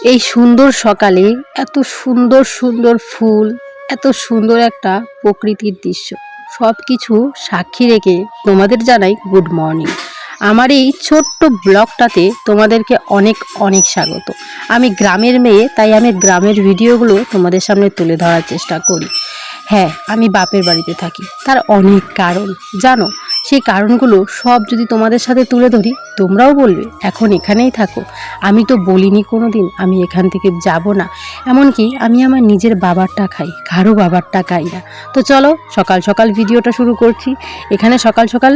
এই সুন্দর সকালে এত সুন্দর সুন্দর ফুল, এত সুন্দর একটা প্রকৃতির দৃশ্য। সব কিছু সাক্ষী রেখে তোমাদের জানাই গুড মর্নিং আমার এই ছোট্ট ব্লগটাতে তোমাদেরকে অনেক অনেক স্বাগত। আমি গ্রামের মেয়ে, তাই আমি গ্রামের ভিডিওগুলো তোমাদের সামনে তুলে ধরার চেষ্টা করি। হ্যাঁ আমি বাপের বাড়িতে থাকি। তার অনেক কারণ। জানো সেই কারণগুলো সব যদি তোমাদের সাথে তুলে ধরি, তোমরাও বলবে, এখন এখানেই থাকো। আমি তো বলিনি কোনো দিন আমি এখান থেকে যাব না। এমনকি আমি আমার নিজের বাবারটা খাই কারও বাবারটা খাই না। তো চলো সকাল সকাল ভিডিওটা শুরু করছি। এখানে সকাল সকাল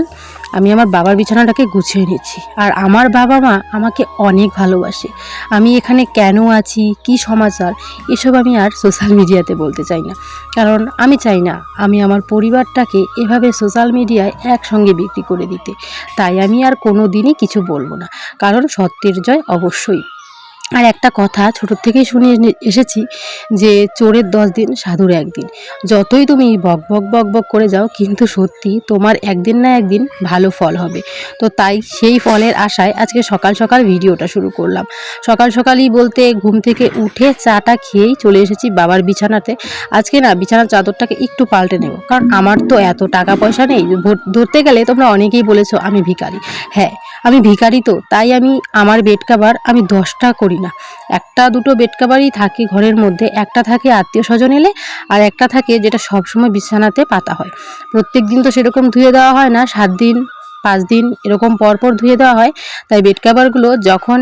আমি আমার বাবার বিছানাটাকে গুছিয়ে নিচ্ছি। আর আমার বাবা মা আমাকে অনেক ভালোবাসে। আমি এখানে কেন আছি? কি সমাচার? এসব আমি আর সোশ্যাল মিডিয়াতে বলতে চাই না। কারণ আমি চাই না আমি আমার পরিবারটাকে এভাবে সোশ্যাল মিডিয়ায় একসঙ্গে বিক্রি করে দিতে। তাই আমি আর কোনো দিনই কিছু বলব না। কারণ সত্যের জয় অবশ্যই। আর একটা কথা ছোটোর থেকেই শুনে এসেছি যে চোরের দশ দিন, সাধুর একদিন। যতই তুমি বক বক বক বক করে যাও, কিন্তু সত্যি তোমার একদিন না একদিন ভালো ফল হবে। তো তাই সেই ফলের আশায় আজকে সকাল সকাল ভিডিওটা শুরু করলাম। সকাল সকালই বলতে ঘুম থেকে উঠে চাটা খেয়েই চলে এসেছি বাবার বিছানাতে। আজকে না বিছানার চাদরটাকে একটু পাল্টে নেব, কারণ আমার তো এত টাকা পয়সা নেই। ধরতে গেলে তোমরা অনেকেই বলেছ, আমি ভিখারি। হ্যাঁ আমি ভিখারি তো, তাই আমি আমার বেড কাভার আমি দশটা করি না। একটা দুটো বেড কাভারই থাকে ঘরের মধ্যে, একটা থাকে আত্মীয় স্বজন এলে আর একটা থাকে যেটা সবসময় বিছানাতে পাতা হয়। প্রত্যেক দিন তো সেরকম ধুয়ে দেওয়া হয় না, সাত দিন, পাঁচ দিন এরকম পর পর ধুয়ে দেওয়া হয়। তাই বেড কাভারগুলো যখন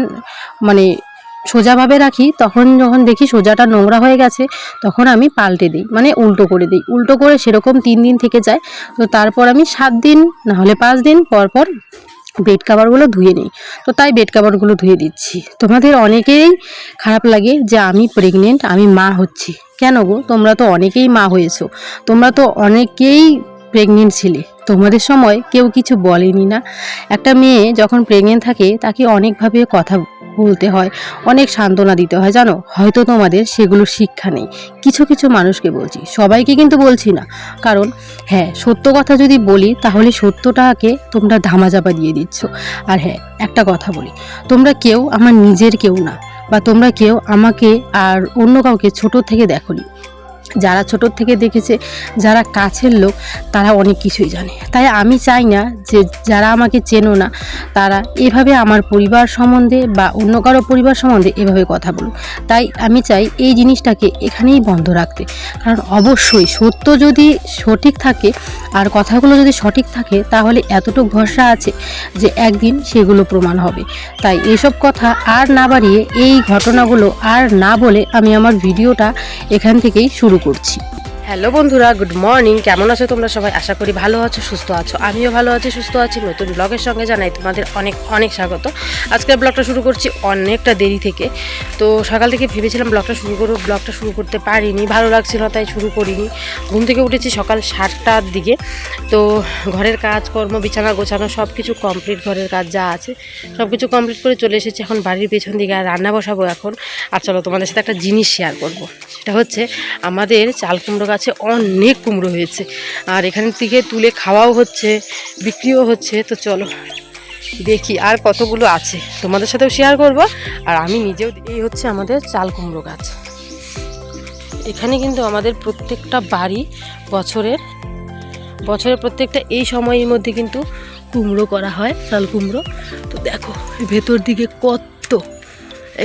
মানে সোজাভাবে রাখি, তখন যখন দেখি সোজাটা নোংরা হয়ে গেছে, তখন আমি পাল্টে দিই মানে উল্টো করে দিই। উল্টো করে সেরকম তিন দিন থেকে যায়, তো তারপর আমি সাত দিন না হলে পাঁচ দিন পর পর বেড কাভারগুলো ধুয়ে নিই। তো তাই বেড কাভারগুলো ধুয়ে দিচ্ছি। তোমাদের অনেকেই খারাপ লাগে যে আমি প্রেগনেন্ট আমি মা হচ্ছি। কেন গো? তোমরা তো অনেকেই মা হয়েছো। তোমরা তো অনেকেই প্রেগনেন্ট ছিলে। তোমাদের সময় কেউ কিছু বলেনি না। একটা মেয়ে যখন প্রেগনেন্ট থাকে, তাকে অনেকভাবে কথা বলতে হয়, অনেক সান্ত্বনা দিতে হয়, জানো? হয়তো তোমাদের সেগুলো শিক্ষা নেই। কিছু কিছু মানুষকে বলছি, সবাইকে কিন্তু বলছি না। কারণ হ্যাঁ সত্য কথা যদি বলি, তাহলে সত্যটাকে তোমরা ধামাজাপা দিয়ে দিচ্ছ। আর হ্যাঁ একটা কথা বলি, তোমরা কেউ আমার নিজের কেউ না, বা তোমরা কেউ আমাকে আর অন্য কাউকে ছোট থেকে দেখোনি। যারা ছোট থেকে দেখেছে, যারা কাছের লোক, তারা অনেক কিছুই জানে। তাই আমি চাই না যে যারা আমাকে চেনো না, তারা এভাবে আমার পরিবার সম্বন্ধে বা অন্য কারও পরিবার সম্বন্ধে এভাবে কথা বলুক। তাই আমি চাই এই জিনিসটাকে এখানেই বন্ধ রাখতে। কারণ অবশ্যই সত্য যদি সঠিক থাকে, আর কথাগুলো যদি সঠিক থাকে, তাহলে এতটুকু ভরসা আছে যে একদিন সেগুলো প্রমাণ হবে। তাই এসব কথা আর না বাড়িয়ে এই ঘটনাগুলো আর না বলে আমি আমার ভিডিওটা এখান থেকেই শুরু করছি। হ্যালো বন্ধুরা গুড মর্নিং কেমন আছো তোমরা সবাই? আশা করি ভালো আছো, সুস্থ আছো। আমিও ভালো আছি, সুস্থ আছি। নতুন ব্লগের সঙ্গে জানাই তোমাদের অনেক অনেক স্বাগত। আজকের ব্লগটা শুরু করছি অনেকটা দেরি থেকে। তো সকাল থেকে ভেবেছিলাম ব্লগটা শুরু করব ব্লগটা শুরু করতে পারিনি, ভালো লাগছিল তাই শুরু করিনি। ঘুম থেকে উঠেছি সকাল সাতটার দিকে। তো ঘরের কাজ কর্ম বিছানা গোছানো সব কিছু কমপ্লিট ঘরের কাজ যা আছে সব কিছু কমপ্লিট করে চলে এসেছি এখন বাড়ির পেছন দিকে আর রান্না বসাবো এখন। আর চলো তোমাদের সাথে একটা জিনিস শেয়ার করব। সেটা হচ্ছে আমাদের চাল কুমড়ো গাছে অনেক কুমড়ো হয়েছে। আর এখান থেকে তুলে খাওয়াও হচ্ছে, বিক্রিও হচ্ছে। তো চলো, দেখি আর কতগুলো আছে। তোমাদের সাথেও শেয়ার করব। আর আমি নিজেও, এই হচ্ছে আমাদের চাল কুমড়ো গাছ। এখানে কিন্তু আমাদের প্রত্যেকটা বাড়ি বছরের বছরের প্রত্যেকটা এই সময়ের মধ্যে কিন্তু কুমড়ো করা হয়, চাল কুমড়ো। তো দেখো ভেতর দিকে কত,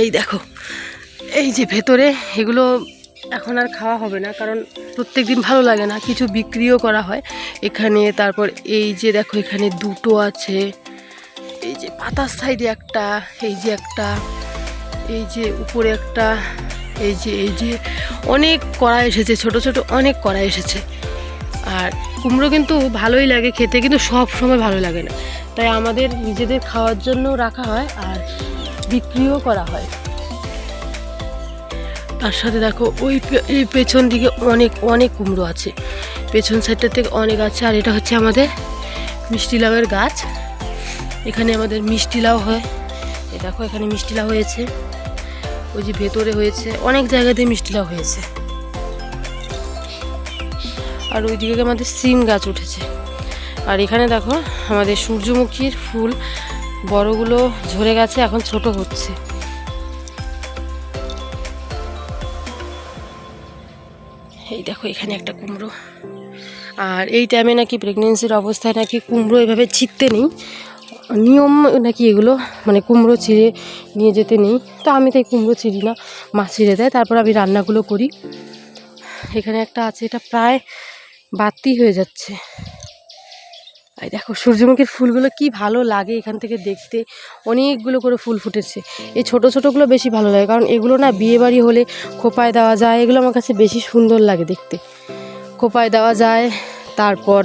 এই দেখো, এই যে ভেতরে এগুলো এখন আর খাওয়া হবে না, কারণ প্রত্যেক দিন ভালো লাগে না, কিছু বিক্রিও করা হয়। এখানে তারপর এই যে দেখো, এখানে দুটো আছে, এই যে পাতার সাইডে একটা, এই যে একটা, এই যে উপরে একটা, এই যে এই যে, অনেক কড়া এসেছে, ছোট ছোট অনেক কড়া এসেছে। আর কুমড়ো কিন্তু ভালোই লাগে খেতে, কিন্তু সব সময় ভালো লাগে না। তাই আমাদের নিজেদের খাওয়ার জন্য রাখা হয় আর বিক্রিও করা হয়। তার সাথে দেখো ওই এই পেছন দিকে অনেক অনেক কুমড়ো আছে। পেছন সাইডটা থেকে অনেক আছে, আর এটা হচ্ছে আমাদের মিষ্টি লাউয়ের গাছ। এখানে আমাদের মিষ্টি লাউ হয়। এ দেখো এখানে মিষ্টি লাউ হয়েছে। ওই যে ভেতরে হয়েছে, অনেক জায়গাতে মিষ্টি লাউ হয়েছে। আর ওইদিকে আমাদের সিম গাছ উঠেছে। আর এখানে দেখো আমাদের সূর্যমুখীর ফুল, বড়গুলো ঝরে গেছে, এখন ছোট হচ্ছে। এই দেখো, এখানে একটা কুমড়ো। আর এই টাইমে নাকি প্রেগনেন্সির অবস্থায় নাকি কুমড়ো এভাবে ছিঁড়তে নেই। নিয়ম নাকি এগুলো মানে কুমড়ো ছিঁড়ে নিয়ে যেতে নেই। তো আমি তাই কুমড়ো ছিঁড়ি না, মা ছিঁড়ে দেয়। তারপর আমি রান্নাগুলো করি। এখানে একটা আছে, এটা প্রায় বাতি হয়ে যাচ্ছে। এই দেখো, সূর্যমুখীর ফুলগুলো কি ভালো লাগে এখান থেকে দেখতে। অনেকগুলো করে ফুল ফুটেছে। এই ছোট ছোটোগুলো বেশি ভালো লাগে, কারণ এগুলো না বিয়ে বাড়ি হলে খোপায় দেওয়া যায়। এগুলো আমার কাছে বেশি সুন্দর লাগে দেখতে। খোপায় দেওয়া যায়, তারপর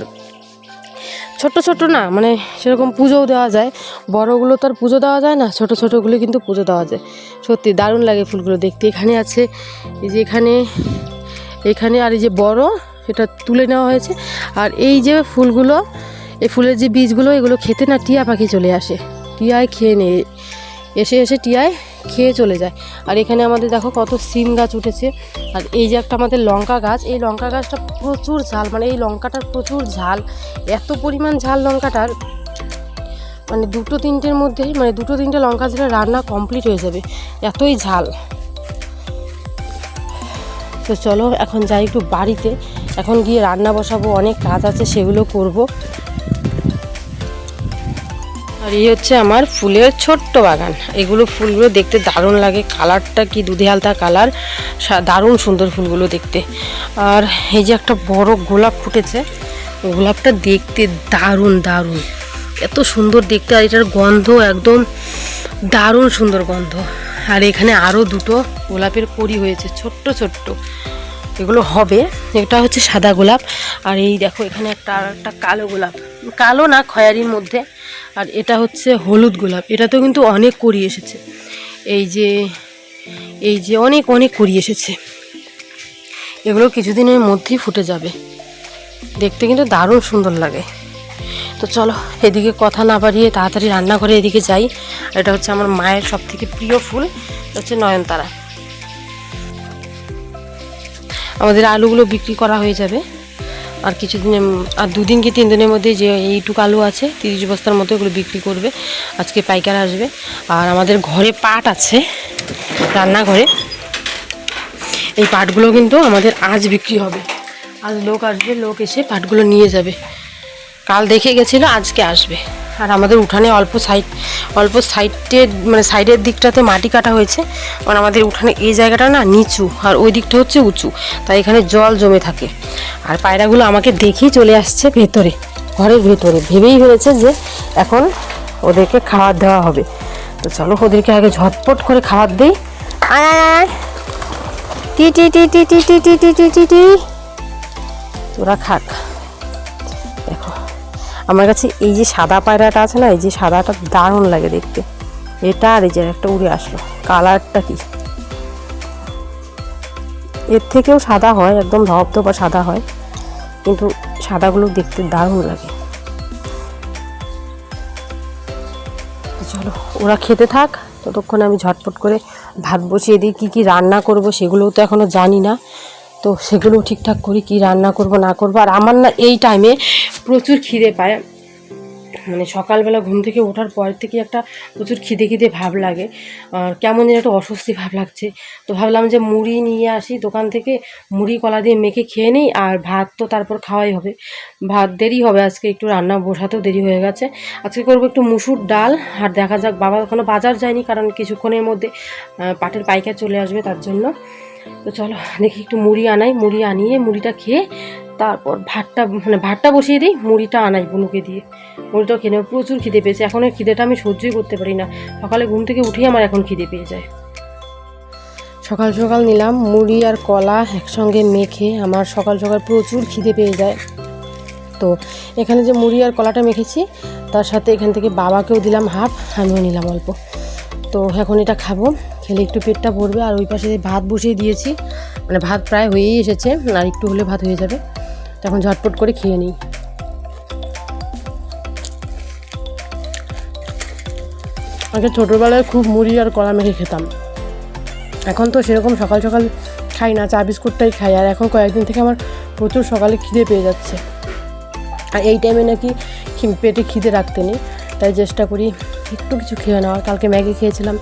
ছোট ছোট না মানে সেরকম পুজোও দেওয়া যায়। বড়গুলো তো আর পুজো দেওয়া যায় না, ছোট ছোটোগুলো কিন্তু পুজো দেওয়া যায়। সত্যি দারুণ লাগে ফুলগুলো দেখতে। এখানে আছে, এই যে এখানে এখানে আর এই যে বড়, এটা তুলে নেওয়া হয়েছে। আর এই যে ফুলগুলো এই ফুলের যে বীজগুলো, এগুলো খেতে না টিয়া পাখি চলে আসে। টিয়ায় খেয়ে নেয় এসে এসে টিয়ায় খেয়ে চলে যায়। আর এখানে আমাদের দেখো কত সিম গাছ উঠেছে। আর এই যে একটা আমাদের লঙ্কা গাছ, এই লঙ্কা গাছটা প্রচুর ঝাল মানে এই লঙ্কাটার প্রচুর ঝাল। এত পরিমাণ ঝাল লঙ্কাটার মানে দুটো তিনটের মধ্যেই মানে দুটো তিনটে লঙ্কা দিলে রান্না কমপ্লিট হয়ে যাবে। এতই ঝাল। তো চলো, এখন যাই একটু বাড়িতে। এখন গিয়ে রান্না বসাবো, অনেক কাজ আছে, সেগুলো করব। আর এই হচ্ছে আমার ফুলের ছোট্ট বাগান। এগুলো ফুলগুলো দেখতে দারুণ লাগে। কালারটা কি দুধে আলতা কালার দারুণ সুন্দর ফুলগুলো দেখতে। আর এই যে একটা বড় গোলাপ ফুটেছে, গোলাপটা দেখতে দারুণ দারুণ। এত সুন্দর দেখতে, আর এটার গন্ধ একদম দারুণ সুন্দর গন্ধ। আর এখানে আরও দুটো গোলাপের কড়ি হয়েছে, ছোট্ট ছোট্ট। এগুলো হবে, এটা হচ্ছে সাদা গোলাপ। আর এই দেখো, এখানে একটা আর একটা কালো গোলাপ। কালো না, খয়ারির মধ্যে। আর এটা হচ্ছে হলুদ গোলাপ। এটাতেও কিন্তু অনেক কড়ি এসেছে। এই যে এই যে অনেক অনেক কড়ি এসেছে। এগুলো কিছুদিনের মধ্যেই ফুটে যাবে। দেখতে কিন্তু দারুণ সুন্দর লাগে। তো চলো, এদিকে কথা না বাড়িয়ে তাড়াতাড়ি রান্না করে এদিকে যাই। এটা হচ্ছে আমার মায়ের সব থেকে প্রিয় ফুল হচ্ছে নয়নতারা। আমাদের আলুগুলো বিক্রি করা হয়ে যাবে। আর কিছুদিনে আর দুদিন কি তিন দিনের মধ্যে যে এইটুকু আলু আছে, তিরিশ বস্তার মতো এগুলো বিক্রি করবে। আজকে পাইকার আসবে। আর আমাদের ঘরে পাট আছে, রান্নাঘরে। এই পাটগুলো কিন্তু আমাদের আজ বিক্রি হবে। আজ লোক আসবে, লোক এসে পাটগুলো নিয়ে যাবে। কাল দেখে গেছিল, আজকে আসবে। আর আমাদের উঠানে অল্প সাইড অল্প সাইডের মানে সাইডের দিকটাতে মাটি কাটা হয়েছে কারণ আমাদের উঠানে এই জায়গাটা না নিচু আর ওই দিকটা হচ্ছে উঁচু তাই এখানে জল জমে থাকে আর পায়রাগুলো আমাকে দেখেই চলে আসছে ভেতরে ঘরের ভেতরে ভেবেই ফেলেছে যে এখন ওদেরকে খাবার দেওয়া হবে তো চলো ওদেরকে আগে ঝটপট করে খাবার দিই আয় টি টি টি টি টি টি টি টি টি টি তোরা খাক আমার কাছে এই যে সাদা পায়রাটা আছে না, এই যে সাদাটা দারুণ লাগে দেখতে। এটা আর এই যে একটা উড়ে আসলো। কালারটা কি? এর থেকেও সাদা হয়, একদম ধপধপা সাদা হয়। কিন্তু সাদাগুলো দেখতে দারুণ লাগে। চলো, ওরা খেতে থাক। ততক্ষণ আমি ঝটপট করে ভাত বসিয়ে দিই। কী কী রান্না করব সেগুলোও তো এখনও জানি না। তো সেগুলো ঠিকঠাক করি, কি রান্না করব, না করব, আর আমার না এই টাইমে প্রচুর খিদে পায়। মানে সকালবেলা ঘুম থেকে ওঠার পর থেকে একটা প্রচুর খিদে খিদে ভাব লাগে। আর কেমন যেন একটা অস্বস্তি ভাব লাগছে। তো ভাবলাম যে মুড়ি নিয়ে আসি, দোকান থেকে মুড়ি, কলা দিয়ে মেখে খেয়ে নিই, আর ভাত তো তারপর খাওয়াই হবে। ভাত দেরি হবে, আজকে একটু রান্না বসাতেও দেরি হয়ে গেছে। আজকে করব একটু মুসুর ডাল, আর দেখা যাক, বাবা ওখানে বাজার যায়নি, কারণ কিছুক্ষণের মধ্যে পাটের পাইকার চলে আসবে তার জন্য। তো চলো, দেখি একটু মুড়ি আনাই, মুড়ি আনিয়ে মুড়িটা খেয়ে তারপর ভাতটা মানে ভাতটা বসিয়ে দিই, মুড়িটা আনাই বুনুকে দিয়ে। মুড়িটাও খেয়ে নেব, প্রচুর খিদে পেয়েছে। এখন এই খিদেটা আমি সহ্যই করতে পারি না। সকালে ঘুম থেকে উঠেই আমার এখন খিদে পেয়ে যায়। সকাল সকাল নিলাম মুড়ি আর কলা একসঙ্গে মেখে, আমার সকাল সকাল প্রচুর খিদে পেয়ে যায়। তো এখানে যে মুড়ি আর কলাটা মেখেছি, তার সাথে এখান থেকে বাবাকেও দিলাম হাফ, আমিও নিলাম অল্প। তো এখন এটা খাব। খেলে একটু পেটটা ভরবে, আর ওই পাশে ভাত বসিয়ে দিয়েছি। মানে ভাত প্রায় হয়েই এসেছে, আর একটু হলে ভাত হয়ে যাবে। তখন ঝটপট করে খেয়ে নিই। আগে ছোটোবেলায় খুব মুড়ি আর কলা মেখে খেতাম। এখন তো সেরকম সকাল সকাল খাই না, চা বিস্কুটটাই খাই, আর এখন কয়েকদিন থেকে আমার প্রচুর সকালে খিদে পেয়ে যাচ্ছে। আর এই টাইমে নাকি পেটে খিদে রাখতে নেই, তাই চেষ্টা করি একটু কিছু খেয়ে নেওয়ার কালকে ম্যাগি খেয়েছিলাম,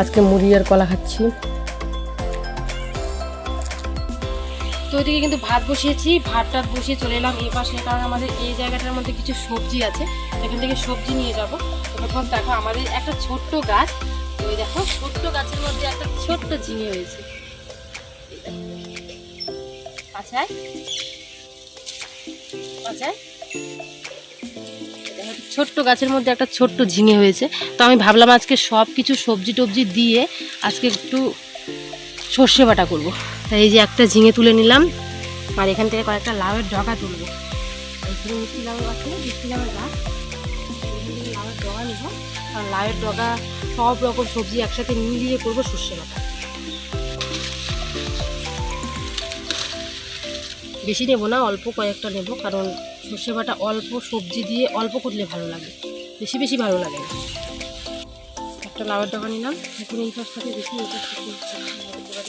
আজকে মুড়ি আর কলা খাচ্ছি। তো ওইদিকে কিন্তু ভাত বসিয়েছি ভাত টাত বসিয়ে চলে এলাম এই পাশে, কারণ আমাদের এই জায়গাটার মধ্যে কিছু সবজি আছে। এখান থেকে সবজি নিয়ে যাব। তখন দেখো, আমাদের একটা ছোট্ট গাছ। ওই দেখো, ছোট্ট গাছের মধ্যে একটা ছোট্ট ঝিঙে হয়েছে। আচ্ছা দেখো। ছোট্ট গাছের মধ্যে একটা ছোট্ট ঝিঙে হয়েছে। তো আমি ভাবলাম আজকে সব কিছু সবজি টবজি দিয়ে আজকে একটু সর্ষে বাটা করব। তাই এই যে একটা ঝিঙে তুলে নিলাম, আর এখান থেকে কয়েকটা লাউয়ের ডগা তুলবো। লাউয়ের ডগা। লাউয়ের ডগা সব রকম সবজি একসাথে মিলিয়ে করব সর্ষে বাটা। বেশি নেব না, অল্প কয়েকটা নেব, কারণ সর্ষে বাটা অল্প সবজি দিয়ে অল্প করলে ভালো লাগে। বেশি বেশি ভালো লাগে একটা লাউয়ের ডগা নিলাম। এখন এই পাশটাকে বেশি এই পাশটাকে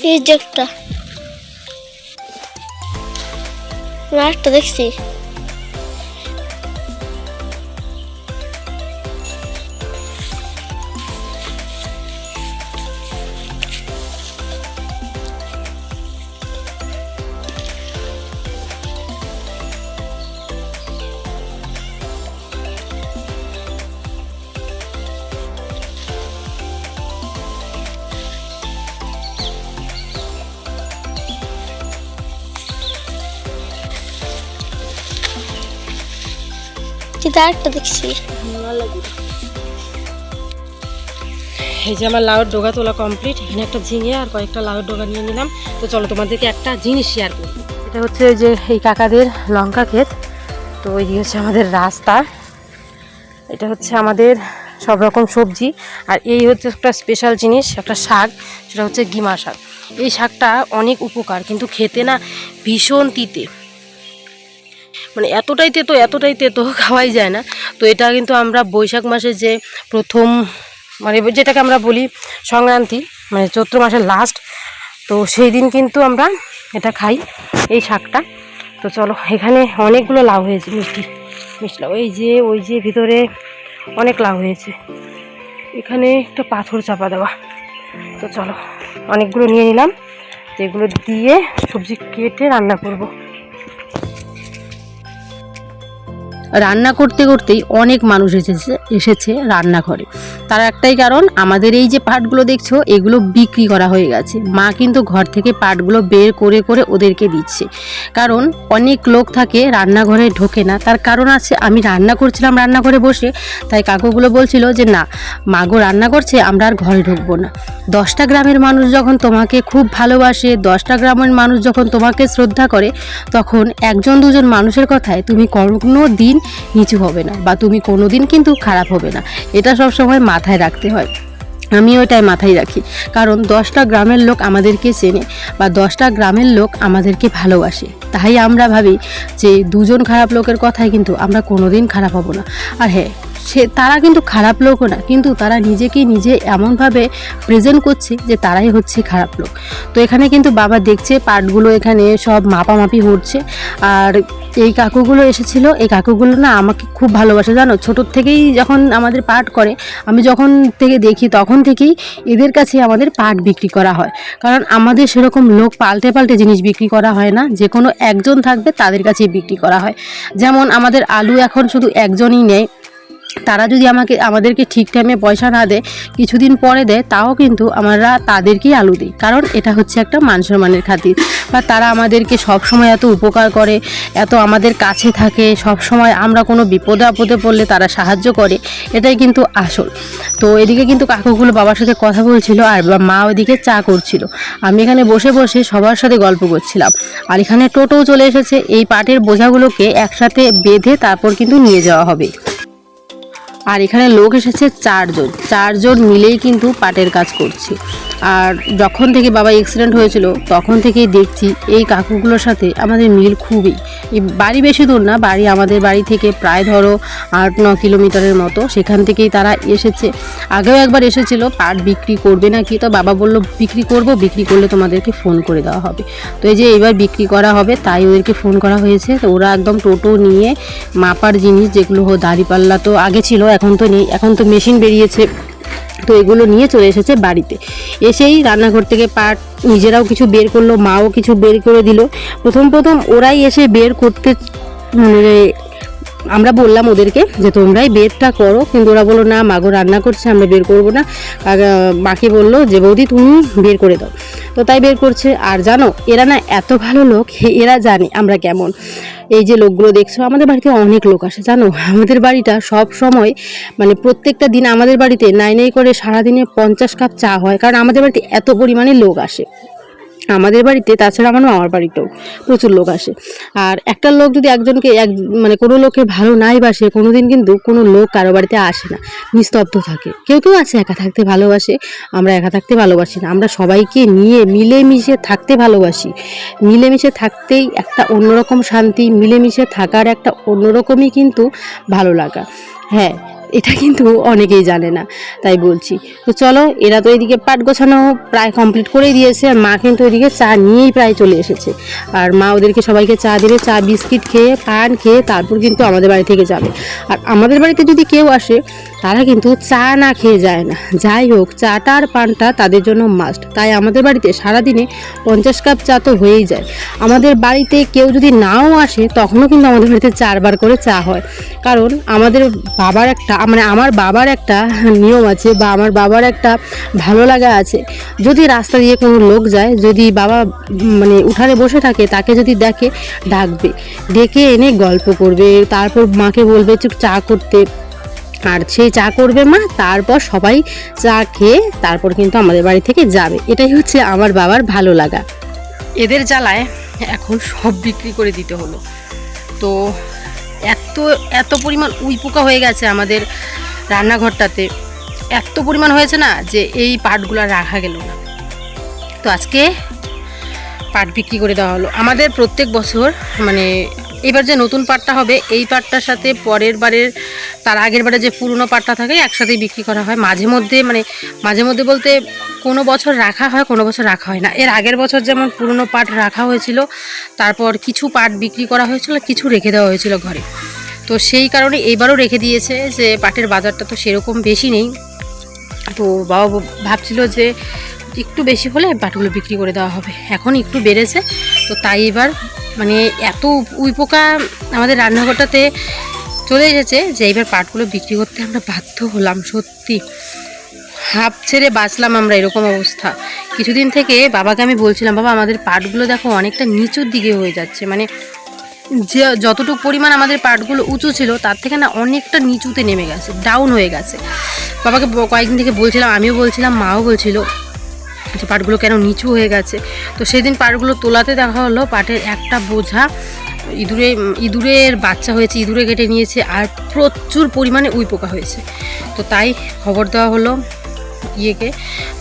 এই দেখছি। একটা দেখছি। এই যে আমার লাউয়ের ডোগা তোলা কমপ্লিট এখানে একটা ঝিঙে আর কয়েকটা লাউয়ের ডোগা নিয়ে নিলাম। তো চলো তোমাদেরকে একটা জিনিস শেয়ার করি। এটা হচ্ছে ওই যে এই কাকাদের লঙ্কা ক্ষেত। তো দিকে হচ্ছে আমাদের রাস্তা। এটা হচ্ছে আমাদের সব রকম সবজি। আর এই হচ্ছে একটা স্পেশাল জিনিস, একটা শাক, সেটা হচ্ছে গিমা শাক। এই শাকটা অনেক উপকার, কিন্তু খেতে না ভীষণ তিতে। মানে এতটাই তেতো এতটাই তেতো, খাওয়াই যায় না। তো এটা কিন্তু আমরা বৈশাখ মাসে যে প্রথম মানে যেটাকে আমরা বলি সংক্রান্তি মানে চৈত্র মাসের লাস্ট তো সেই দিন কিন্তু আমরা এটা খাই, এই শাকটা। তো চলো, এখানে অনেকগুলো লাউ হয়েছে, মিষ্টি মিষ্টি লাউ। যে, ওই যে ভিতরে অনেক লাউ হয়েছে। এখানে একটা পাথর চাপা দেওয়া। তো চলো, অনেকগুলো নিয়ে নিলাম। এগুলো দিয়ে সবজি কেটে রান্না করব। রান্না করতে করতেই অনেক মানুষ এসেছে এসেছে রান্নাঘরে। তার একটাই কারণ, আমাদের এই যে পাটগুলো দেখছ, এগুলো বিক্রি করা হয়ে গেছে। মা কিন্তু ঘর থেকে পাটগুলো বের করে করে ওদেরকে দিচ্ছে। কারণ অনেক লোক থাকে রান্নাঘরে ঢোকে না। তার কারণ আছে, আমি রান্না করছিলাম রান্নাঘরে বসে, তাই কাকুগুলো বলছিল যে, না মাগো রান্না করছে, আমরা আর ঘরে ঢুকবো না। দশটা গ্রামের মানুষ যখন তোমাকে খুব ভালোবাসে, দশটা গ্রামের মানুষ যখন তোমাকে শ্রদ্ধা করে, তখন একজন দুজন মানুষের কথায় তুমি কোনো দিন নিচু হবে না বা তুমি কোনো দিন কিন্তু খারাপ হবে না। এটা সব সময় মাথায় রাখতে হয়। আমি ওইটাই মাথায় রাখি। কারণ দশটা গ্রামের লোক আমাদেরকে চেনে বা দশটা গ্রামের লোক আমাদেরকে ভালোবাসে। তাই আমরা ভাবি যে দুজন খারাপ লোকের কথায় কিন্তু আমরা কোনোদিন খারাপ হব না। আর হ্যাঁ সে তারা কিন্তু খারাপ লোকও না, কিন্তু তারা নিজেকে নিজে এমনভাবে প্রেজেন্ট করছে যে তারাই হচ্ছে খারাপ লোক। তো এখানে কিন্তু বাবা দেখছে পাটগুলো এখানে সব মাপামাপি হচ্ছে, আর এই কাকুগুলো এসেছিল, এই কাকুগুলো না আমাকে খুব ভালোবাসে, জানো? ছোটোর থেকেই যখন আমাদের পাট করে, আমি যখন থেকে দেখি তখন থেকেই এদের কাছে আমাদের পাট বিক্রি করা হয়। কারণ আমাদের সেরকম লোক পাল্টে পাল্টে জিনিস বিক্রি করা হয় না, যে কোনো একজন থাকবে তাদের কাছেই বিক্রি করা হয়। যেমন আমাদের আলু এখন শুধু একজনই নেয় তারা যদি আমাকে, আমাদেরকে ঠিক টাইমে পয়সা না দেয়, কিছুদিন পরে দেয়, তাও কিন্তু আমরা তাদেরকেই আলু দিই। কারণ এটা হচ্ছে একটা মান সম্মানের খাতির। বা তারা আমাদেরকে সব সময় এত উপকার করে, এত আমাদের কাছে থাকে সব সময় আমরা কোনো বিপদে আপদে পড়লে তারা সাহায্য করে, এটাই কিন্তু আসল। তো এদিকে কিন্তু কাকুগুলো বাবার সাথে কথা বলছিল আর মা ওইদিকে চা করছিল। আমি এখানে বসে বসে সবার সাথে গল্প করছিলাম। আর এখানে টোটোও চলে এসেছে। এই পাটের বোঝাগুলোকে একসাথে বেঁধে তারপর কিন্তু নিয়ে যাওয়া হবে। আর এখানে লোক এসেছে চারজন। চারজন মিলেই কিন্তু পাটের কাজ করছে। আর যখন থেকে বাবা অ্যাক্সিডেন্ট হয়েছিল, তখন থেকেই দেখছি এই কাকুগুলোর সাথে আমাদের মিল খুবই। বাড়ি বেশি দূর না, বাড়ি আমাদের বাড়ি থেকে প্রায় ধরো আট, ন কিলোমিটারের মতো। সেখান থেকেই তারা এসেছে। আগেও একবার এসেছিল, পাট বিক্রি করবে নাকি? তো বাবা বলল, বিক্রি করব, বিক্রি করলে তোমাদেরকে ফোন করে দেওয়া হবে। তো এই যে এবার বিক্রি করা হবে, তাই ওদেরকে ফোন করা হয়েছে। তো ওরা একদম টোটো নিয়ে মাপার জিনিস, যেগুলো দাঁড়িপাল্লা তো আগে ছিল এখন তো নেই, এখন তো মেশিন বেরিয়েছে। তো এগুলো নিয়ে চলে এসেছে বাড়িতে। এসেই রান্নাঘর থেকে পাট নিজেরাও কিছু বের করল, মাও কিছু বের করে দিল। প্রথম প্রথম ওরাই এসে বের করতে মানে আমরা বললাম ওদেরকে যে তোমরাই বেরটা করো। কিন্তু ওরা বলল, না মাগো রান্না করছে, আমরা বের করব না। মাকে বলল যে, বৌদি, তুমি বের করে দাও। তো তাই বের করছে। আর জানো, এরা না এত ভালো লোক, এরা জানে আমরা কেমন। এই যে লোকগুলো দেখছ, আমাদের বাড়িতে অনেক লোক আসে, জানো? আমাদের বাড়িটা সব সময় মানে প্রত্যেকটা দিন আমাদের বাড়িতে নাই নাই করে সারাদিনে পঞ্চাশ কাপ চা হয়, কারণ আমাদের বাড়িতে এত পরিমাণে লোক আসে। আমাদের বাড়িতে, তাছাড়া আমার মামার বাড়িতেও প্রচুর লোক আসে। আর একটা লোক যদি একজনকে, এক মানে কোনো লোকের ভালো নাই বাসে কোনো দিন কিন্তু কোনো লোক কারও বাড়িতে আসে না, নিস্তব্ধ থাকে। কেউ কেউ আছে একা থাকতে ভালোবাসে, আমরা একা থাকতে ভালোবাসি না। আমরা সবাইকে নিয়ে মিলেমিশে থাকতে ভালোবাসি। মিলেমিশে থাকতেই একটা অন্যরকম শান্তি, মিলেমিশে থাকার একটা অন্যরকমই কিন্তু ভালো লাগা। হ্যাঁ এটা কিন্তু অনেকেই জানে না, তাই বলছি। তো চলো, এরা তো এদিকে পাট গোছানো প্রায় কমপ্লিট করেই দিয়েছে, আর মা কিন্তু এদিকে চা নিয়েই প্রায় চলে এসেছে। আর মা ওদেরকে সবাইকে চা দেবে চা, বিস্কিট খেয়ে, পান খেয়ে তারপর কিন্তু আমাদের বাড়ি থেকে যাবে। আর আমাদের বাড়িতে যদি কেউ আসে তারা কিন্তু চা না খেয়ে যায় না। যাই হোক, চাটা আর পানটা তাদের জন্য মাস্ট তাই আমাদের বাড়িতে সারাদিনে পঞ্চাশ কাপ চা তো হয়েই যায়। আমাদের বাড়িতে কেউ যদি নাও আসে, তখনও কিন্তু আমাদের বাড়িতে চারবার করে চা হয়। কারণ আমাদের বাবার একটা মানে আমার বাবার একটা নিয়ম আছে বা আমার বাবার একটা ভালো লাগা আছে। যদি রাস্তা দিয়ে কোনো লোক যায়, যদি বাবা মানে উঠানে বসে থাকে, তাকে যদি দেখে, ডাকবে। ডেকে এনে গল্প করবে, তারপর মাকে বলবে চা করতে। আর সেই চা করবে মা, তারপর সবাই চা খেয়ে তারপর কিন্তু আমাদের বাড়ি থেকে যাবে। এটাই হচ্ছে আমার বাবার ভালো লাগা। এদের জ্বালায় এখন সব বিক্রি করে দিতে হলো। তো এত এত পরিমাণ উই পোকা হয়ে গেছে আমাদের রান্নাঘরটাতে। এত পরিমাণ হয়েছে না যে এই পাটগুলো রাখা গেল না। তো আজকে পাট বিক্রি করে দেওয়া হলো। আমাদের প্রত্যেক বছর মানে এবার যে নতুন পাটটা হবে, এই পাটটার সাথে পরের বারের, তার আগের বারে যে পুরনো পাটটা থাকে, একসাথেই বিক্রি করা হয়। মাঝে মধ্যে মানে মাঝে মধ্যে বলতে কোনো বছর রাখা হয়, কোনো বছর রাখা হয় না। এর আগের বছর যেমন পুরনো পাট রাখা হয়েছিল, তারপর কিছু পাট বিক্রি করা হয়েছিল, কিছু রেখে দেওয়া হয়েছিল ঘরে। তো সেই কারণে এইবারও রেখে দিয়েছে যে পাটের বাজারটা তো সেরকম বেশি নেই। তো বাবা ভাবছিল যে একটু বেশি হলে পাটগুলো বিক্রি করে দেওয়া হবে। এখন একটু বেড়েছে, তো তাই এবার মানে এত উই পোকা আমাদের রান্নাঘরটাতে চলে এসেছে যে এইবার পাটগুলো বিক্রি করতে আমরা বাধ্য হলাম, সত্যি। হাফ ছেড়ে বাঁচলাম আমরা এরকম অবস্থা। কিছুদিন থেকে বাবাকে আমি বলছিলাম, বাবা, আমাদের পাটগুলো দেখো অনেকটা নিচুর দিকে হয়ে যাচ্ছে। মানে যে যতটুকু পরিমাণ আমাদের পাটগুলো উঁচু ছিল, তার থেকে না অনেকটা নিচুতে নেমে গেছে ডাউন হয়ে গেছে। বাবাকে কয়েকদিন থেকে বলছিলাম, আমিও বলছিলাম, মাও বলছিল যে পাটগুলো কেন নিচু হয়ে গেছে। তো সেদিন পাটগুলো তোলাতে দেখা হলো, পাটের একটা বোঝা ইঁদুরে, ইঁদুরের বাচ্চা হয়েছে, ইঁদুরে কেটে নিয়েছে আর প্রচুর পরিমাণে উই পোকা হয়েছে। তো তাই খবর দেওয়া হলো ইয়েকে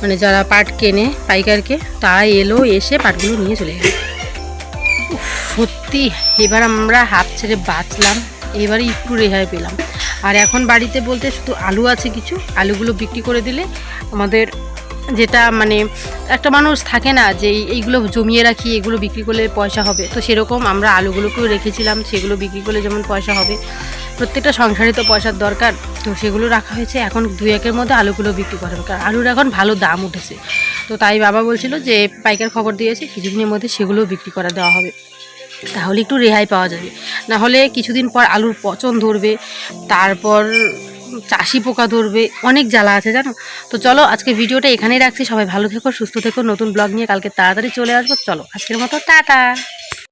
মানে যারা পাট কেনে, পাইকারকে তারা এলো, এসে পাটগুলো নিয়ে চলে গেল। সত্যি, এবার আমরা হাত ছেড়ে বাঁচলাম, এবারে একটু রেহাই পেলাম। আর এখন বাড়িতে বলতে শুধু আলু আছে কিছু, আলুগুলো বিক্রি করে দিলে আমাদের যেটা মানে একটা মানুষ থাকে না যে এইগুলো জমিয়ে রাখি, এগুলো বিক্রি করলে পয়সা হবে। তো সেরকম আমরা আলুগুলোকেও রেখেছিলাম, সেগুলো বিক্রি করলে যেমন পয়সা হবে। প্রত্যেকটা সংসারে তো পয়সার দরকার, তো সেগুলো রাখা হয়েছে। এখন দুই একের মধ্যে আলুগুলো বিক্রি করা হবে। কারণ আলুর এখন ভালো দাম উঠেছে। তো তাই বাবা বলছিল যে পাইকার খবর দিয়েছে, কিছুদিনের মধ্যে সেগুলোও বিক্রি করা দেওয়া হবে। তাহলে একটু রেহাই পাওয়া যাবে। না হলে কিছুদিন পর আলুর পচন ধরবে, তারপর চাষি পোকা ধরবে, অনেক জ্বালা আছে, জানো? তো চলো আজকে ভিডিওটা এখানেই রাখছি। সবাই ভালো থেকো, সুস্থ থেকো। নতুন ব্লগ নিয়ে কালকে তাড়াতাড়ি চলে আসব। চলো, আজকের মতো, টাটা!